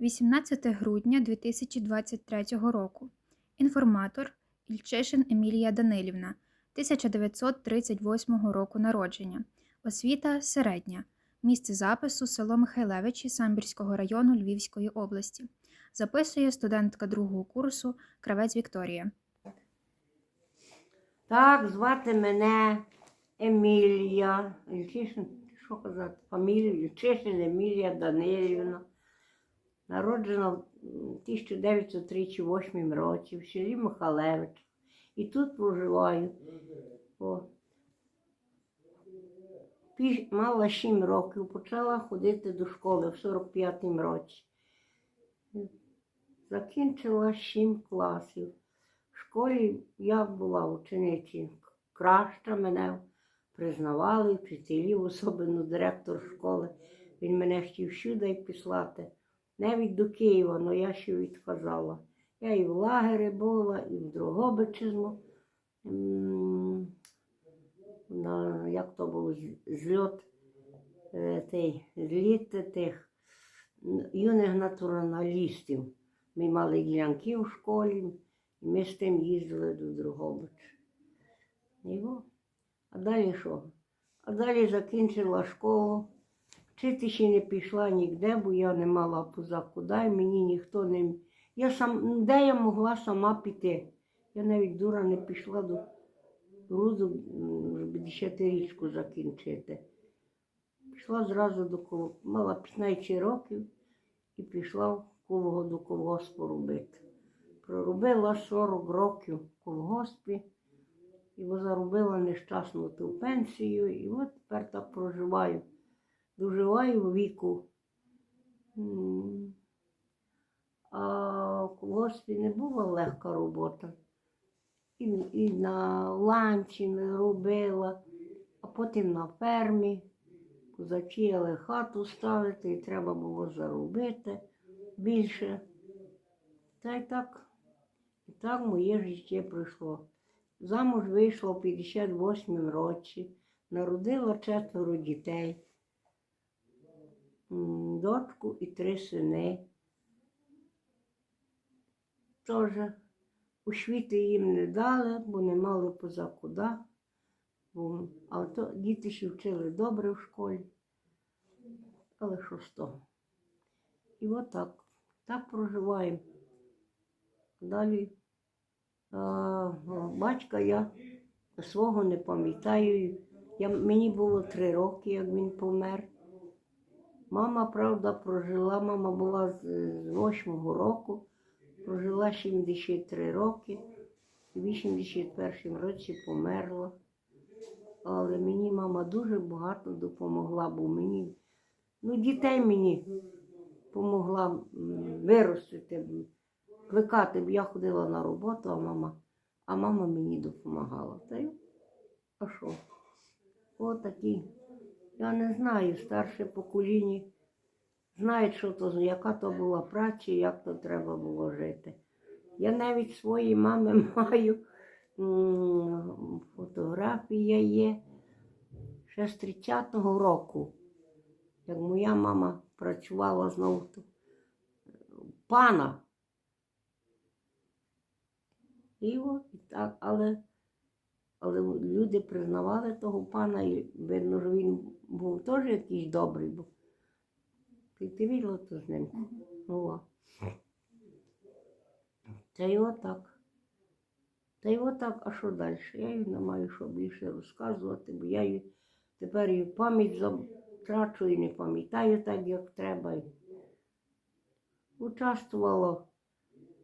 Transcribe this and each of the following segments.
18 грудня 2023 року. Інформатор Ільчишин Емілія Данилівна, 1938 року народження. Освіта середня. Місце запису село Михайлевичі Самбірського району Львівської області. Записує студентка другого курсу Кравець Вікторія. Так, звати мене Емілія. Ільчишин, що казати, фамілію Ільчишин Емілія Данилівна. Народжена в 1938 році в селі Михалевич. І тут проживаю. О. Мала 7 років, почала ходити до школи в 45-му році. Закінчила 7 класів. В школі я була ученицею краща, мене признавали, вчителів, особливо директор школи. Він мене хотів всюди післати. Навіть до Києва, але я ще відказала. Я і в лагері була, і в Дрогобичизму. На, як то був зльот е, зліт тих юних натуралістів. Ми мали ділянки в школі, і ми з тим їздили до Дрогобич. Його. А далі що? А далі закінчила школу. Вчити ще не пішла ніде, бо я не мала поза куди, і мені ніхто не. Я сам, де я могла сама піти? Я навіть дура не пішла до грузу, щоб десятирічку закінчити. Пішла зразу до кол... мала 15 років і пішла в колого до колгоспу робити. Проробила 40 років в колгоспі і заробила нещасну ту пенсію, і от тепер так проживаю. Доживаю віку. А в колгоспі не була легка робота. І, і на ланчі робила, а потім на фермі. Зачали хату ставити, і треба було заробити більше. Та й так, і так моє життя пройшло. Замуж вийшла в 58 році, народила четверо дітей, дочку і три сини. Теж освіти їм не дали, бо не мали поза куди. Бо, а то діти ще вчили добре в школі. Але що з того? І от так, проживаємо. Далі а, батька я свого не пам'ятаю. Мені було три роки, як він помер. Мама, правда, прожила, мама була з, з 8-го року, прожила 73 роки, в 81 році померла. Але мені мама дуже багато допомогла, бо мені, ну, дітей мені допомогла виростити, плекати, я ходила на роботу, а мама, а мама мені допомагала. Та й, а що? Отакі. Я не знаю, старше покоління знають, що то, яка то була праця, як то треба було жити. Я навіть своїй мами маю фотографія є ще з 30-го року, як моя мама працювала знову. Пана. І от так, але, але люди признавали того пана, і видно, що він був теж якийсь добрий. Бо ти, ти виділа то з ним? О. Та й отак. Та й отак, а що далі? Я їй не маю що більше розказувати, бо я її тепер і пам'ять затрачу і не пам'ятаю так, як треба. Участвувала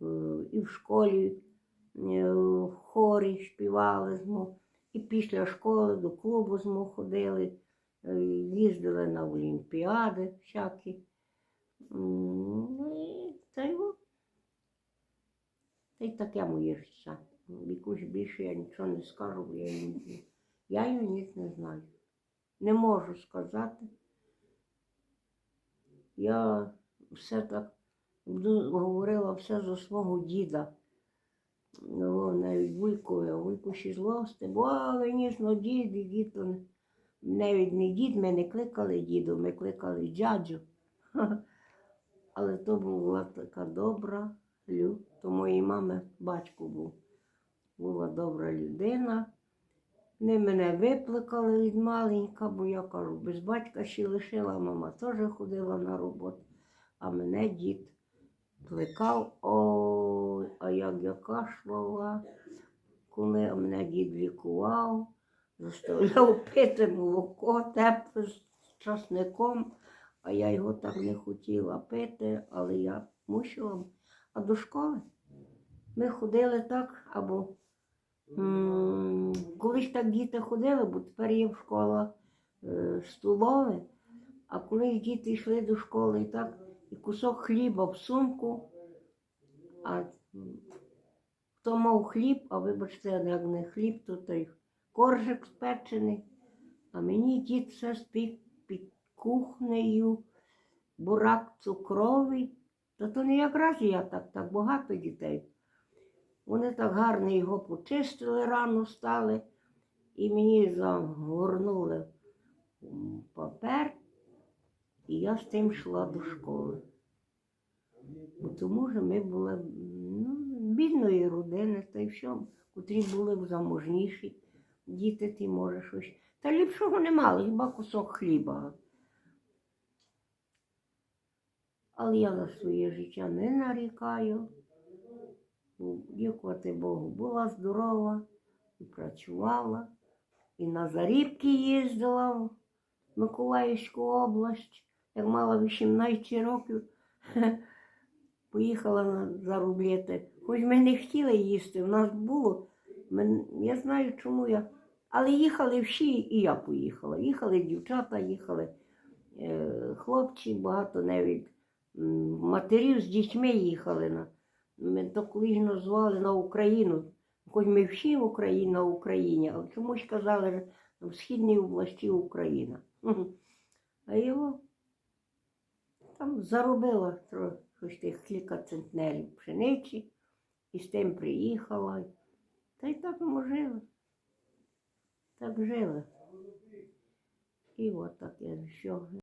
е, і в школі, в хорі співали змо, і після школи до клубу змо ходили, е, їздили на олімпіади всякі. Ну і Та й. Та й таке моє життя. Якусь більше я нічого не скажу, бо я її, я її ніч не знаю. Не можу сказати. Я все так говорила все за свого діда. Ну, навіть вуйкові, а вуйку ще злости, бо ніжно дід, і дід, то навіть не дід, ми не кликали діду, ми кликали дяджу. Але то була така добра лю. То моїй мами батько був. Була добра людина. Вони мене випликали від маленька, бо я кажу, без батька ще лишила, мама теж ходила на роботу, а мене дід плекав. Ой, а як я кашляла, коли мене дід лікував, заставляв пити молоко тепле з часником, а я його так не хотіла пити, але я мусила. А до школи ми ходили так, або колись так діти ходили, бо тепер є в школах е, а коли діти йшли до школи і так, і кусок хліба в сумку, а хто мав хліб, а вибачте, як не хліб, то той коржик спечений. А мені дід все спік під кухнею, бурак цукровий. Та то не якраз я так, так багато дітей. Вони так гарно його почистили, рано стали, і мені загорнули папер, і я з тим йшла до школи. Бо тому що ми були ну, бідної родини, та й все, котрі були заможніші. Діти ти може щось. Та ліпшого не мали, хіба кусок хліба. Але я за своє життя не нарікаю. Дякувати Богу, була здорова і працювала, і на зарібки їздила в Миколаївську область. Як мала 18 років, поїхала на заробляти. Хоч ми не хотіли їсти, в нас було. Мен- Я знаю, чому я. Але їхали всі, і я поїхала. Їхали дівчата, їхали е, хлопці, багато навіть матерів з дітьми їхали на. Ми то колись назвали на Україну. Хоч ми всі в Україні на Україні, але чомусь казали, що в східній області Україна. А його там заробила щось тих кілька центнерів пшениці, і з тим приїхала. Та й так ми жили. Так жили. І от таке що.